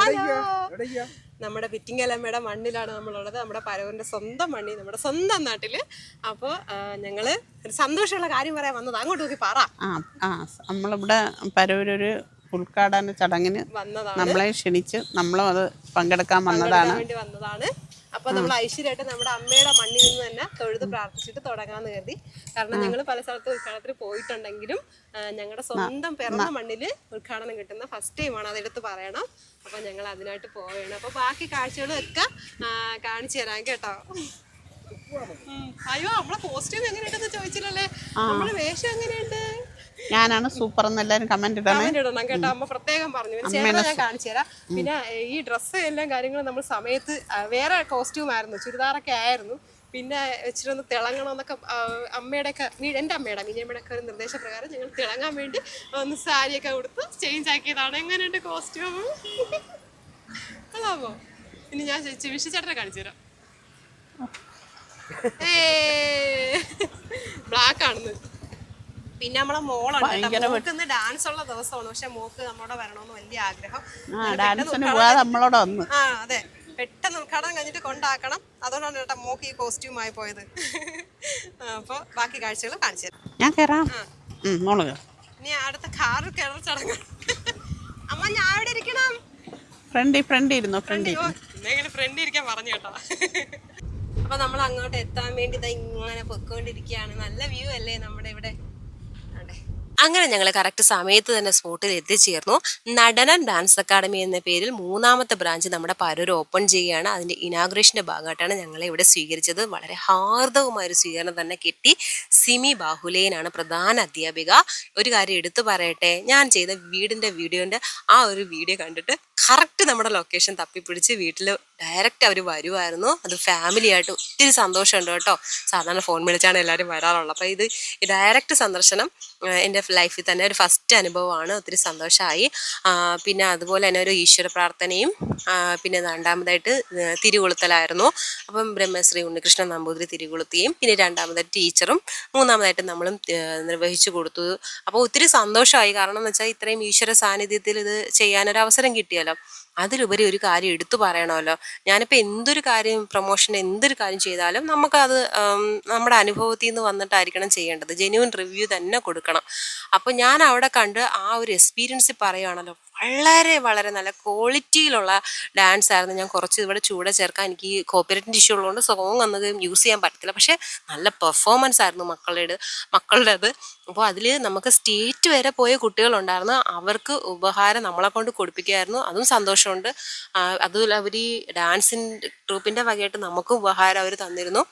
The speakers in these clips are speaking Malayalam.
ഹലോ നമ്മുടെ പിറ്റിങ്ങലമ്മയുടെ മണ്ണിലാണ് നമ്മളുള്ളത്. നമ്മുടെ പരവൂരിന്റെ സ്വന്തം മണ്ണി നമ്മുടെ സ്വന്തം നാട്ടിൽ. അപ്പോൾ ഞങ്ങൾ ഒരു സന്തോഷമുള്ള കാര്യം പറയാൻ വന്നത് അങ്ങോട്ട് നോക്കി പറ. ആ ആ നമ്മളിവിടെ പരവൂരൊരു ഉദ്ഘാടന ചടങ്ങിന് വന്നതാണ്. നമ്മളെ ക്ഷണിച്ച് നമ്മളും അത് പങ്കെടുക്കാൻ വന്നതാണ്. വേണ്ടി വന്നതാണ്. അപ്പൊ നമ്മൾ ഐശ്വര്യമായിട്ട് നമ്മുടെ അമ്മയുടെ മണ്ണിൽ നിന്ന് തന്നെ തൊഴുത് പ്രാർത്ഥിച്ചിട്ട് തുടങ്ങാന്ന് കരുതി. കാരണം നിങ്ങൾ പല സ്ഥലത്ത് ഉദ്ഘാടനത്തിന് പോയിട്ടുണ്ടെങ്കിലും ഞങ്ങളുടെ സ്വന്തം പിറന്ന മണ്ണിൽ ഉദ്ഘാടനം കിട്ടുന്ന ഫസ്റ്റ് ടൈമാണ് അതെടുത്ത് പറയണം. അപ്പൊ ഞങ്ങൾ അതിനായിട്ട് പോവുകയാണ്. അപ്പൊ ബാക്കി കാഴ്ചകളും ഒക്കെ കാണിച്ചു തരാം കേട്ടോ. അയ്യോ നമ്മളെ കോസ്റ്റ്യൂം എങ്ങനെയുണ്ടെന്ന് ചോദിച്ചില്ലല്ലേ? നമ്മുടെ വേഷം എങ്ങനെയുണ്ട്? ഞാനാണ് സൂപ്പർ എന്ന് എല്ലാവരും കമന്റ് ഇടണം. കമന്റ് ഇടണം. കേട്ടോ അമ്മ പ്രത്യേകം പറഞ്ഞു. പിന്നെ ചേട്ടനെ ഞാൻ കാണിച്ചു തരാം. പിന്നെ ഈ ഡ്രസ്സ് എല്ലാം കാര്യങ്ങളും നമ്മൾ സമയത്ത് വേറെ കോസ്റ്റ്യൂം ആയിരുന്നു. ചുരിദാറൊക്കെ ആയിരുന്നു. പിന്നെ ഇച്ചിരി തിളങ്ങണം എന്നൊക്കെ അമ്മയുടെ അമ്മയുടെയൊക്കെ എന്റെ എന്റെ അമ്മയുടെ മിനിയമ്മയുടെ ഒക്കെ ഒരു നിർദ്ദേശപ്രകാരം ഞങ്ങൾ തിളങ്ങാൻ വേണ്ടി ഒന്ന് സാരിയൊക്കെ കൊടുത്ത് ചേഞ്ച് ആക്കിയതാണ്. എങ്ങനെയുണ്ട് കോസ്റ്റ്യൂം അതാവോ ഇനി ഞാൻ വിഷിച്ചേട്ടനെ കാണിച്ചു തരാം. ബ്ലാക്ക് ആണെന്ന്. പിന്നെ നമ്മളെ മോളുണ്ട് ഡാൻസ് ഉള്ള ദിവസമാണ്. പക്ഷെ മോക്ക് നമ്മളോട് വരണമെന്ന് വലിയ ആഗ്രഹം. നമ്മളോട് വന്ന്. ആ അതെ. പെട്ടെന്ന് ഉദ്ഘാടനം കഴിഞ്ഞിട്ട് കൊണ്ടാക്കണം. അതുകൊണ്ടാണ് ചേട്ടാ മോക്ക് ഈ കോസ്റ്റ്യൂം ആയി പോയത്. അപ്പോൾ ബാക്കി കാഴ്ചകൾ കാണിച്ചു ഞാൻ കയറാം ഇനി അടുത്ത കാറിൽ കയറൽ ചടങ്ങാണ് അമ്മ ഞാൻ അവിടെ ഇരിക്കണം? ഫ്രണ്ടി ഫ്രണ്ടി ഇരുന്നു? ഫ്രണ്ടി ഫ്രണ്ട് ഇരിക്കാൻ പറഞ്ഞു കേട്ടോ. അപ്പൊ നമ്മൾ അങ്ങോട്ട് എത്താൻ വേണ്ടി ദാ ഇങ്ങനെ പൊയ്ക്കൊണ്ടിരിക്കുകയാണ്. നല്ല വ്യൂ അല്ലേ നമ്മുടെ ഇവിടെ. അങ്ങനെ ഞങ്ങൾ കറക്റ്റ് സമയത്ത് തന്നെ സ്പോട്ടിൽ എത്തിച്ചേർന്നു. നടനം ഡാൻസ് അക്കാഡമി എന്ന പേരിൽ മൂന്നാമത്തെ ബ്രാഞ്ച് നമ്മുടെ പരൂർ ഓപ്പൺ ചെയ്യുകയാണ്. അതിന്റെ ഇനാഗ്രേഷന്റെ ഭാഗമായിട്ടാണ് ഞങ്ങളെ ഇവിടെ സ്വീകരിച്ചത്. വളരെ ഹാർദവുമായ ഒരു സ്വീകരണം തന്നെ കിട്ടി. സിമി ബാഹുലേനാണ് പ്രധാന അധ്യാപിക. ഒരു കാര്യം എടുത്തു പറയട്ടെ? ഞാൻ ചെയ്ത വീടിന്റെ വീഡിയോന്റെ ആ ഒരു വീഡിയോ കണ്ടിട്ട് കറക്റ്റ് നമ്മുടെ ലൊക്കേഷൻ തപ്പിപ്പിടിച്ച് വീട്ടിൽ ഡയറക്റ്റ് അവർ വരുമായിരുന്നു അത് ഫാമിലി ആയിട്ട് ഒത്തിരി സന്തോഷമുണ്ട് കേട്ടോ. സാധാരണ ഫോൺ വിളിച്ചാണ് എല്ലാവരും വരാറുള്ളത്. അപ്പോൾ ഇത് ഡയറക്റ്റ് സന്ദർശനം എന്റെ ലൈഫിൽ തന്നെ ഒരു ഫസ്റ്റ് അനുഭവമാണ്. ഒത്തിരി സന്തോഷമായി പിന്നെ അതുപോലെ തന്നെ ഒരു ഈശ്വര പ്രാർത്ഥനയും പിന്നെ രണ്ടാമതായിട്ട് തിരികൊളുത്തലായിരുന്നു. അപ്പം ബ്രഹ്മശ്രീ ഉണ്ണികൃഷ്ണൻ നമ്പൂതിരി തിരികൊളുത്തിയും പിന്നെ രണ്ടാമതായിട്ട് ടീച്ചറും മൂന്നാമതായിട്ട് നമ്മളും നിർവഹിച്ചു കൊടുത്തു. അപ്പോൾ ഒത്തിരി സന്തോഷമായി കാരണം എന്ന് വെച്ചാൽ ഇത്രയും ഈശ്വര സാന്നിധ്യത്തിൽ ഇത് ചെയ്യാനൊരു അവസരം കിട്ടിയല്ലോ അതിലുപരി ഒരു കാര്യം എടുത്തു പറയണമല്ലോ. ഞാനിപ്പോൾ എന്തൊരു കാര്യം പ്രൊമോഷൻ എന്തൊരു കാര്യം ചെയ്താലും നമുക്കത് നമ്മുടെ അനുഭവത്തിൽ നിന്ന് വന്നിട്ടായിരിക്കണം ചെയ്യേണ്ടത്. ജെന്യൂൻ റിവ്യൂ തന്നെ കൊടുക്കണം. അപ്പോൾ ഞാൻ അവിടെ കണ്ട് ആ ഒരു എക്സ്പീരിയൻസ് പറയുകയാണല്ലോ വളരെ വളരെ നല്ല ക്വാളിറ്റിയിലുള്ള ഡാൻസ് ആയിരുന്നു. ഞാൻ കുറച്ച് ഇവിടെ ചൂടെ ചേർക്കാൻ എനിക്ക് കോപ്പറേറ്റിന്റെ ഇഷ്യൂ ഉള്ളതുകൊണ്ട് സോങ് അന്ന് യൂസ് ചെയ്യാൻ പറ്റത്തില്ല. പക്ഷേ നല്ല പെർഫോമൻസ് ആയിരുന്നു മക്കളുടെ മക്കളുടെ അത് അപ്പോൾ അതിൽ നമുക്ക് സ്റ്റേറ്റ് വരെ പോയ കുട്ടികളുണ്ടായിരുന്നു. അവർക്ക് ഉപഹാരം നമ്മളെ കൊണ്ട് കൊടുപ്പിക്കുമായിരുന്നു അതും സന്തോഷമുണ്ട്. അതുപോലെ അവർ ഈ ഡാൻസിന്റെ ട്രൂപ്പിന്റെ വകയായിട്ട് നമുക്കും ഉപഹാരം അവർ തന്നിരുന്നു.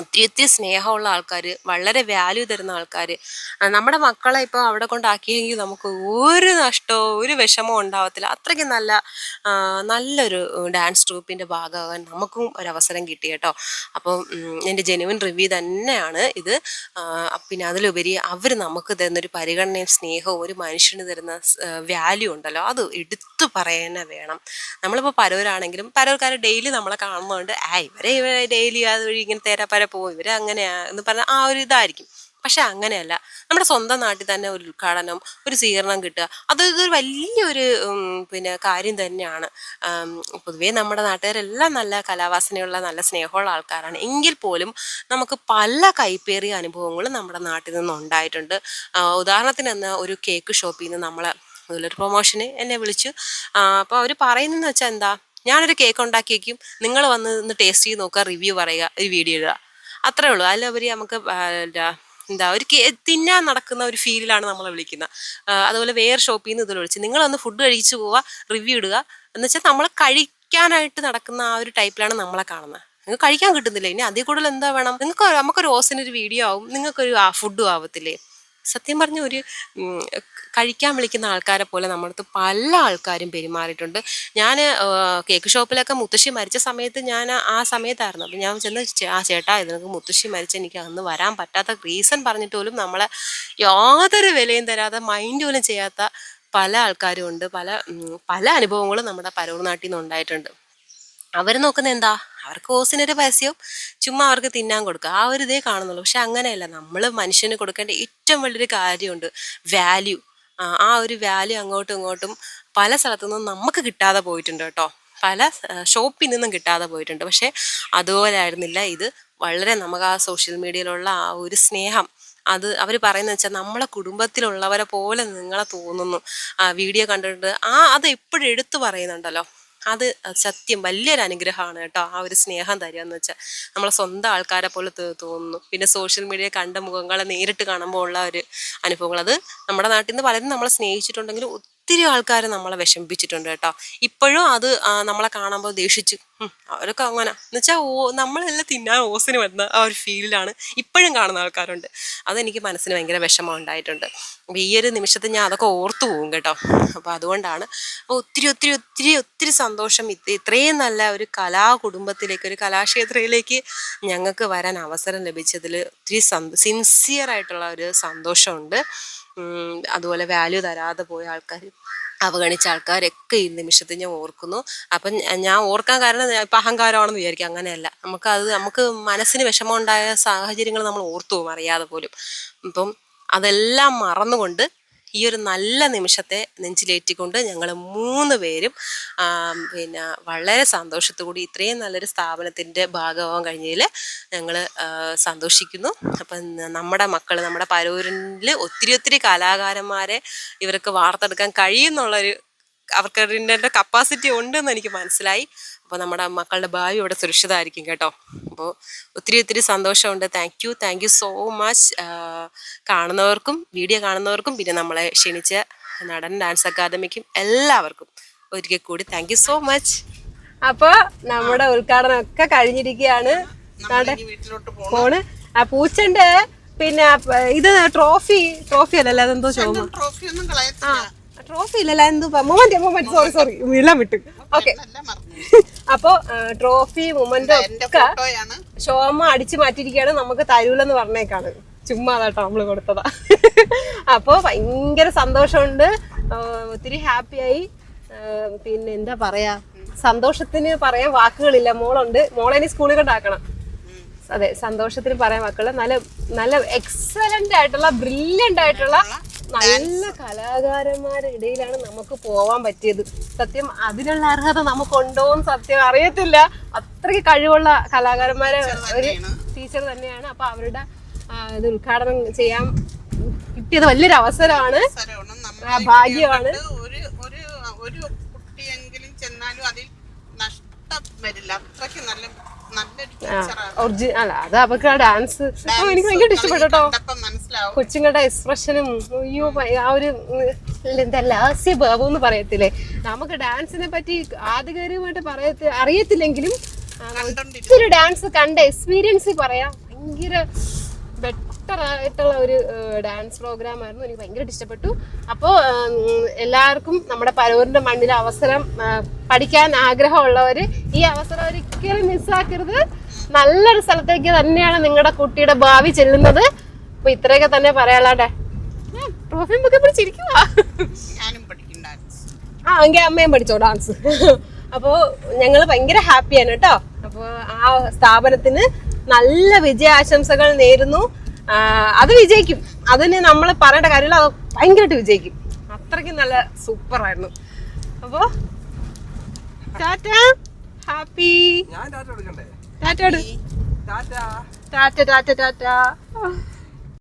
ഒത്തിരി സ്നേഹമുള്ള ആൾക്കാർ വളരെ വാല്യൂ തരുന്ന ആൾക്കാർ നമ്മുടെ മക്കളെ ഇപ്പോൾ അവിടെ കൊണ്ടാക്കിയെങ്കിൽ നമുക്ക് ഒരു നഷ്ടമോ ഒരു വിഷമവും ഉണ്ടാവത്തില്ല. അത്രയ്ക്ക് നല്ല നല്ലൊരു ഡാൻസ് ട്രൂപ്പിന്റെ ഭാഗമാകാൻ നമുക്കും ഒരവസരം കിട്ടി കേട്ടോ. അപ്പം എന്റെ ജെനുവിൻ റിവ്യൂ തന്നെയാണ് ഇത്. പിന്നെ അതിലുപരി അവർ നമുക്ക് തരുന്നൊരു പരിഗണനയും സ്നേഹവും ഒരു മനുഷ്യന് തരുന്ന വാല്യൂ ഉണ്ടല്ലോ. അത് എടുത്തു പറയാൻ വേണം. നമ്മളിപ്പോൾ പരവരാണെങ്കിലും പരവക്കാർ ഡെയിലി നമ്മളെ കാണുന്നതുകൊണ്ട് ആ ഇവരെ ഡെയിലി അതുവഴി ഇങ്ങനെ തേരാപ്പര പോകും ഇവർ അങ്ങനെയാ എന്ന് പറഞ്ഞാൽ ആ ഒരു ഇതായിരിക്കും. പക്ഷെ അങ്ങനെയല്ല. നമ്മുടെ സ്വന്തം നാട്ടിൽ തന്നെ ഒരു ഉദ്ഘാടനം ഒരു സ്വീകരണം കിട്ടുക അത് ഇതൊരു വലിയൊരു പിന്നെ കാര്യം തന്നെയാണ്. പൊതുവേ നമ്മുടെ നാട്ടുകാരെല്ലാം നല്ല കലാവാസനയുള്ള നല്ല സ്നേഹമുള്ള ആൾക്കാരാണ്. എങ്കിൽ പോലും നമുക്ക് പല കൈപ്പേറിയ അനുഭവങ്ങളും നമ്മുടെ നാട്ടിൽ നിന്ന് ഉണ്ടായിട്ടുണ്ട്. ഉദാഹരണത്തിന് എന്ന ഒരു കേക്ക് ഷോപ്പിൽ നിന്ന് നമ്മളെ അതിലൊരു പ്രൊമോഷന് എന്നെ വിളിച്ചു. അപ്പോൾ അവർ പറയുന്നതെന്ന് വെച്ചാൽ എന്താ? ഞാനൊരു കേക്ക് ഉണ്ടാക്കിയേക്കും. നിങ്ങൾ വന്ന് ഇന്ന് ടേസ്റ്റ് ചെയ്ത് നോക്കുക റിവ്യൂ പറയുക ഒരു വീഡിയോ ഇടുക. അത്രേ ഉള്ളൂ. അതിലുപരി നമുക്ക് എന്താ ഒരു തിന്നാൻ നടക്കുന്ന ഒരു ഫീലിലാണ് നമ്മളെ വിളിക്കുന്നത്. അതുപോലെ വേറെ ഷോപ്പിൽ നിന്ന് ഇതിൽ വിളിച്ച് നിങ്ങളൊന്ന് ഫുഡ് കഴിച്ചു പോവുക റിവ്യൂ ഇടുക. എന്ന് വെച്ചാൽ നമ്മൾ കഴിക്കാനായിട്ട് നടക്കുന്ന ആ ഒരു ടൈപ്പിലാണ് നമ്മളെ കാണുന്നത്. നിങ്ങൾക്ക് കഴിക്കാൻ കിട്ടുന്നില്ല. ഇനി അതിൽ കൂടുതൽ എന്താ വേണം? നിങ്ങൾക്ക് നമുക്കൊരു ഓസിനൊരു വീഡിയോ ആവും. നിങ്ങൾക്കൊരു ഫുഡും ആവത്തില്ലേ? സത്യം പറഞ്ഞ ഒരു കഴിക്കാൻ വിളിക്കുന്ന ആൾക്കാരെ പോലെ നമ്മളടുത്ത് പല ആൾക്കാരും പെരുമാറിയിട്ടുണ്ട്. ഞാൻ കേക്ക് ഷോപ്പിലൊക്കെ മുത്തശ്ശി മരിച്ച സമയത്ത് ഞാൻ ആ സമയത്തായിരുന്നു. അപ്പം ഞാൻ ചെന്ന് ആ ചേട്ടാ ഇതിനൊക്കെ മുത്തശ്ശി മരിച്ച എനിക്ക് അന്ന് വരാൻ പറ്റാത്ത റീസൺ പറഞ്ഞിട്ട് പോലും നമ്മളെ യാതൊരു വിലയും തരാതെ മൈൻഡ് പോലും ചെയ്യാത്ത പല ആൾക്കാരും ഉണ്ട്. പല പല അനുഭവങ്ങളും നമ്മുടെ പരൂർ നാട്ടിൽ നിന്ന് ഉണ്ടായിട്ടുണ്ട്. അവർ നോക്കുന്നത് എന്താ? അവർക്ക് ഓസിനൊരു പരസ്യവും ചുമ്മാ അവർക്ക് തിന്നാൻ കൊടുക്കുക ആ ഒരു ഇതേ കാണുന്നുള്ളൂ. പക്ഷെ അങ്ങനെയല്ല. നമ്മൾ മനുഷ്യന് കൊടുക്കേണ്ട ഏറ്റവും വലിയൊരു കാര്യമുണ്ട്. വാല്യൂ ആ, ഒരു വാല്യൂ അങ്ങോട്ടും ഇങ്ങോട്ടും പല സ്ഥലത്തു നിന്നും നമുക്ക് കിട്ടാതെ പോയിട്ടുണ്ട് കേട്ടോ. പല ഷോപ്പിൽ നിന്നും കിട്ടാതെ പോയിട്ടുണ്ട്. പക്ഷേ അതുപോലെ ആയിരുന്നില്ല. ഇത് വളരെ നമുക്ക് ആ സോഷ്യൽ മീഡിയയിലുള്ള ആ ഒരു സ്നേഹം. അത് അവർ പറയുന്നത് വെച്ചാൽ നമ്മളെ കുടുംബത്തിലുള്ളവരെ പോലെ നിങ്ങളെ തോന്നുന്നു. ആ വീഡിയോ കണ്ടിട്ട് ആ അത് എപ്പോഴും എടുത്തു പറയുന്നുണ്ടല്ലോ. അത് സത്യം വലിയൊരു അനുഗ്രഹമാണ് കേട്ടോ ആ ഒരു സ്നേഹം തരിക എന്ന് വെച്ചാൽ നമ്മളെ സ്വന്തം ആൾക്കാരെ പോലെ തോന്നുന്നു. പിന്നെ സോഷ്യൽ മീഡിയ കണ്ട മുഖങ്ങളെ നേരിട്ട് കാണുമ്പോൾ ഉള്ള ഒരു അനുഭവങ്ങൾ. അത് നമ്മുടെ നാട്ടിൽ നിന്ന് പലരും നമ്മളെ സ്നേഹിച്ചിട്ടുണ്ടെങ്കിലും ഒത്തിരി ആൾക്കാർ നമ്മളെ വിഷമിപ്പിച്ചിട്ടുണ്ട് കേട്ടോ. ഇപ്പോഴും അത് നമ്മളെ കാണുമ്പോൾ ദേഷിച്ചു "ഉം, അവരൊക്കെ അങ്ങനെ. എന്നുവെച്ചാൽ ഓ നമ്മളെല്ലാം തിന്നാൻ ഓസിന് വരുന്ന ആ ഒരു ഫീലിലാണ് ഇപ്പോഴും കാണുന്ന ആൾക്കാരുണ്ട്. അതെനിക്ക് മനസ്സിന് ഭയങ്കര വിഷമം ഉണ്ടായിട്ടുണ്ട്. അപ്പോൾ ഈ ഒരു നിമിഷത്തിൽ ഞാൻ അതൊക്കെ ഓർത്തു പോകും കേട്ടോ. അപ്പോൾ അതുകൊണ്ടാണ് അപ്പോൾ ഒത്തിരി ഒത്തിരി ഒത്തിരി ഒത്തിരി സന്തോഷം. ഇത് ഇത്രയും നല്ല ഒരു കലാ കുടുംബത്തിലേക്ക് ഒരു കലാക്ഷേത്രയിലേക്ക് ഞങ്ങൾക്ക് വരാൻ അവസരം ലഭിച്ചതിൽ ഒത്തിരി സിൻസിയർ ആയിട്ടുള്ള ഒരു സന്തോഷമുണ്ട്. അതുപോലെ വാല്യൂ തരാതെ പോയ ആൾക്കാർ അവഗണിച്ച ആൾക്കാരൊക്കെ ഈ നിമിഷത്തിൽ ഞാൻ ഓർക്കുന്നു. അപ്പം ഞാൻ ഓർക്കാൻ കാരണം ഇപ്പം അഹങ്കാരമാണെന്ന് വിചാരിക്കും. അങ്ങനെയല്ല. നമുക്ക് അത് നമുക്ക് മനസ്സിന് വിഷമമുണ്ടായ സാഹചര്യങ്ങൾ നമ്മൾ ഓർത്തു പോകും അറിയാതെ പോലും. അപ്പം അതെല്ലാം മറന്നുകൊണ്ട് ഈ ഒരു നല്ല നിമിഷത്തെ നെഞ്ചിലേറ്റിക്കൊണ്ട് ഞങ്ങൾ മൂന്ന് പേരും പിന്നെ വളരെ സന്തോഷത്തോടെ ഇത്രയും നല്ലൊരു സ്ഥാപനത്തിന്റെ ഭാഗമാകാൻ കഴിഞ്ഞതിൽ ഞങ്ങൾ സന്തോഷിക്കുന്നു. അപ്പം നമ്മുടെ മക്കൾ നമ്മുടെ പരൂരിൽ ഒത്തിരി ഒത്തിരി കലാകാരന്മാരെ ഇവർക്ക് വാർത്തെടുക്കാൻ കഴിയുന്നുള്ളൊരു അവർക്ക് കപ്പാസിറ്റി ഉണ്ടെന്ന് എനിക്ക് മനസ്സിലായി. അപ്പോൾ നമ്മുടെ മക്കളുടെ ഭാവി ഇവിടെ സുരക്ഷിതമായിരിക്കും കേട്ടോ. അപ്പോൾ ഒത്തിരി ഒത്തിരി സന്തോഷമുണ്ട്. Thank you thank you so much കാണുന്നവർക്കും video കാണുന്നവർക്കും പിന്നെ നമ്മളെ ക്ഷണിച്ച നടൻ ഡാൻസ് അക്കാദമിക്കും എല്ലാവർക്കും ഒരിക്കൽ കൂടി താങ്ക് യു സോ മച്ച് അപ്പോൾ നമ്മുടെ ഉദ്ഘാടനം ഒക്കെ കഴിഞ്ഞിരിക്കുകയാണ് പോണ്. ഫോണ് ആ പൂച്ചന്റെ പിന്നെ ഇത് ട്രോഫി ട്രോഫി അല്ലല്ലോ അതെന്തോ ചോദ്യം ട്രോഫി ഇല്ലല്ലോ എന്തോ മൊമെന്റ് മൊമെന്റ് സോറി സോറി എല്ലാം വിട്ടു. ഓക്കെ അപ്പോ ട്രോഫി മൊമെന്റോ ഒക്കെ ഷോമ അടിച്ചു മാറ്റിയിരിക്കുകയാണ്. നമുക്ക് തരൂലെന്ന് പറഞ്ഞേക്കാണ്. ചുമ്മാ കേട്ടോ നമ്മൾ കൊടുത്തതാ. അപ്പോ ഭയങ്കര സന്തോഷമുണ്ട്. ഒത്തിരി ഹാപ്പിയായി. പിന്നെ എന്താ പറയാ? സന്തോഷത്തിന് പറയാൻ വാക്കുകളില്ല. മോളുണ്ട്. മോളെ ഇനി സ്കൂളിൽ കൊണ്ടാക്കണം. അതെ സന്തോഷത്തിന് പറയാൻ വാക്കുകൾ നല്ല നല്ല എക്സലന്റ് ആയിട്ടുള്ള ബ്രില്യന്റ് ആയിട്ടുള്ള നല്ല കലാകാരന്മാരുടെ ഇടയിലാണ് നമുക്ക് പോവാൻ പറ്റിയത്. സത്യം അതിനുള്ള അർഹത നമുക്കുണ്ടോന്ന് സത്യം അറിയത്തില്ല. അത്രയ്ക്ക് കഴിവുള്ള കലാകാരന്മാരെ ഒരു ടീച്ചർ തന്നെയാണ്. അപ്പൊ അവരുടെ ഇത് ഉദ്ഘാടനം ചെയ്യാൻ കിട്ടിയത് വലിയൊരു അവസരമാണ്. ഭാഗ്യമാണ്. ഒരു ഒരു ഒരു കുട്ടിയെങ്കിലും ചെന്നാലും അതിൽ നഷ്ടം വരില്ല. അത്രയ്ക്ക് നല്ല നല്ലൊരു അല്ല അത് അവർക്ക് ആ ഡാൻസ് എനിക്ക് ഭയങ്കര ഇഷ്ടപ്പെട്ടോ കേട്ടോ കൊച്ചുങ്ങളുടെ എക്സ്പ്രഷനും അയ്യോ ആ ഒരു എന്താ ലാസ്യ ഭാവം എന്ന് പറയത്തില്ലേ? നമുക്ക് ഡാൻസിനെ പറ്റി ആധികാരികമായിട്ട് പറയത്തി അറിയത്തില്ലെങ്കിലും ഒത്തിരി ഡാൻസ് കണ്ട എക്സ്പീരിയൻസ് പറയാം. ഭയങ്കര ബെറ്റർ ആയിട്ടുള്ള ഒരു ഡാൻസ് പ്രോഗ്രാം ആയിരുന്നു. എനിക്ക് ഭയങ്കരമായിട്ട് ഇഷ്ടപ്പെട്ടു. അപ്പോൾ എല്ലാവർക്കും നമ്മുടെ പരവൂരിന്റെ മണ്ണിൽ അവസരം പഠിക്കാൻ ആഗ്രഹമുള്ളവർ ഈ അവസരം ഒരിക്കലും മിസ്സാക്കരുത് നല്ലൊരു സ്ഥലത്തേക്ക് തന്നെയാണ് നിങ്ങളുടെ കുട്ടിയുടെ ഭാവി ചെല്ലുന്നത്. അപ്പൊ ഇത്രയൊക്കെ തന്നെ പറയാളാടെ ട്രോഫിയും ഒക്കെ പിടിച്ചിരിക്കുക ഞാനും പഠിക്കും ഡാൻസ് ആ എങ്കിൽ അമ്മയും പഠിച്ചോ ഡാൻസ് അപ്പോൾ ഞങ്ങൾ ഭയങ്കര ഹാപ്പിയാണ് കേട്ടോ. അപ്പോൾ ആ സ്ഥാപനത്തിന് നല്ല വിജയാശംസകൾ നേരുന്നു. അത് വിജയിക്കും. അതിന് നമ്മൾ പറയേണ്ട കാര്യമില്ല അത് ഭയങ്കരമായിട്ട് വിജയിക്കും. അത്രയ്ക്കും നല്ല സൂപ്പർ ആയിരുന്നു. അപ്പോ tata happy tata. Tata tata tata.